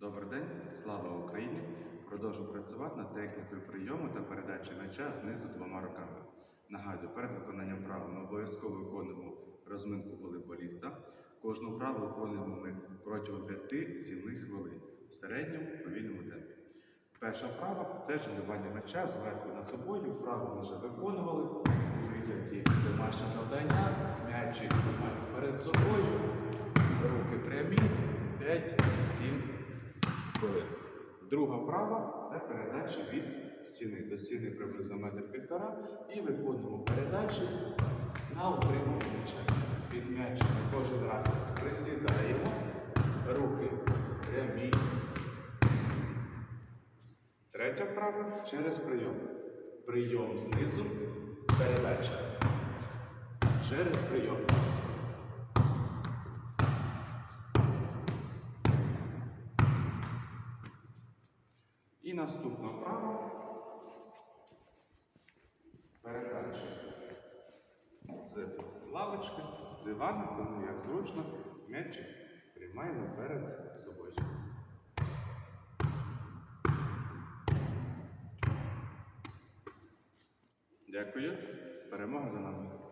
Добрий день, слава Україні! Продовжу працювати над технікою прийому та передачі м'яча знизу двома руками. Нагадую, перед виконанням вправи ми обов'язково виконуємо розминку волейболіста. Кожну вправу виконуємо ми протягом 5-7 хвилин в середньому повільному темпі. Перша вправа це жонглювання м'яча зверху над собою. Вправу ми вже виконували у вигляді домашнє завдання. М'ячик перед собою, руки прямі, 5-7 хвилин. Друга вправа це передача від стіни до стіни приблизно метр півтора і виконуємо передачу на утримання м'яча. Від м'яча ми кожен раз присідаємо, руки прямі. Третя вправа через прийом. Прийом знизу, передача. Через прийом. І наступна вправа. Передача з лавочки, з дивана, кому як зручно, м'ячик приймаємо перед собою. Дякую. Перемога за нами.